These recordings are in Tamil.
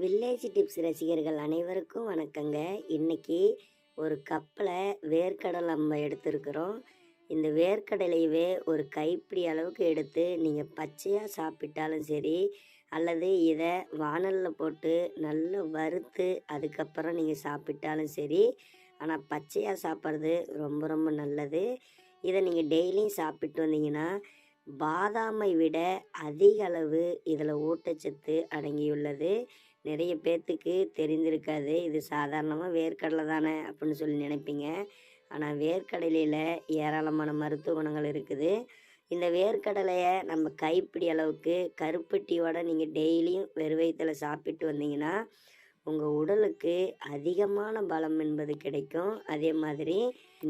வில்லேஜ் டிப்ஸ் ரசிகர்கள் அனைவருக்கும் வணக்கங்க. இன்னைக்கு ஒரு கப்பில் வேர்க்கடலை நம்ம எடுத்துருக்குறோம். இந்த வேர்க்கடலையவே ஒரு கைப்பிடி அளவுக்கு எடுத்து நீங்கள் பச்சையாக சாப்பிட்டாலும் சரி அல்லது இதை வானலில் போட்டு நல்லா வறுத்து அதுக்கப்புறம் நீங்கள் சாப்பிட்டாலும் சரி ஆனால் பச்சையாக சாப்பிட்றது ரொம்ப ரொம்ப நல்லது. இதை நீங்கள் டெய்லியும் சாப்பிட்டு வந்தீங்கன்னா பாதாமை விட அதிக அளவு இதில் ஊட்டச்சத்து அடங்கியுள்ளது. நிறைய பேர்த்துக்கு தெரிந்திருக்காது. இது சாதாரணமாக வேர்க்கடலை தானே அப்படின்னு சொல்லி நினைப்பீங்க. ஆனால் வேர்க்கடலையில் ஏராளமான மருத்துவ குணங்கள் இருக்குது. இந்த வேர்க்கடலையை நம்ம கைப்பிடி அளவுக்கு கருப்பட்டியோட நீங்கள் டெய்லியும் வெறும் வயிற்றுல சாப்பிட்டு வந்தீங்கன்னா உங்கள் உடலுக்கு அதிகமான பலம் என்பது கிடைக்கும். அதே மாதிரி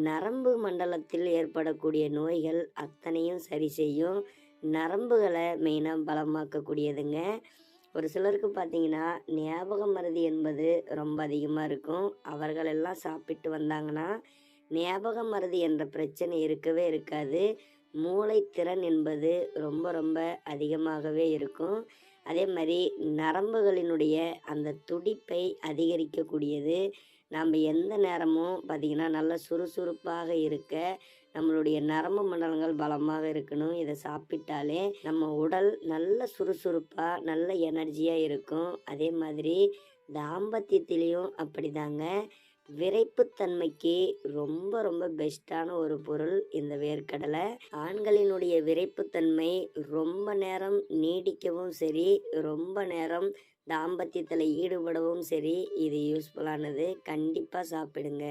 நரம்பு மண்டலத்தில் ஏற்படக்கூடிய நோய்கள் அத்தனையும் சரி செய்யும். நரம்புகளை மெயினாக பலமாக்கக்கூடியதுங்க. ஒரு சிலருக்கு பார்த்தீங்கன்னா ஞாபக மருதி என்பது ரொம்ப அதிகமாக இருக்கும். அவர்கள் எல்லாம் சாப்பிட்டு வந்தாங்கன்னா ஞாபக மருதி என்ற பிரச்சனை இருக்கவே இருக்காது. மூளைத்திறன் என்பது ரொம்ப ரொம்ப அதிகமாகவே இருக்கும். அதே மாதிரி நரம்புகளினுடைய அந்த துடிப்பை அதிகரிக்கக்கூடியது. நாம் எந்த நேரமும் பார்த்திங்கன்னா நல்லா சுறுசுறுப்பாக இருக்க நம்மளுடைய நரம்பு மண்டலங்கள் பலமாக இருக்கணும். இதை சாப்பிட்டாலே நம்ம உடல் நல்ல சுறுசுறுப்பாக நல்ல எனர்ஜியாக இருக்கும். அதே மாதிரி தாம்பத்தியத்திலையும் அப்படிதாங்க. விரைப்புத்தன்மைக்கு ரொம்ப ரொம்ப பெஸ்ட்டான ஒரு பொருள் இந்த வேர்க்கடலை. ஆண்களினுடைய விரைப்புத்தன்மை ரொம்ப நேரம் நீடிக்கவும் சரி ரொம்ப நேரம் தாம்பத்தியத்தில் ஈடுபடவும் சரி இது யூஸ்ஃபுல்லானது கண்டிப்பாக சாப்பிடுங்க.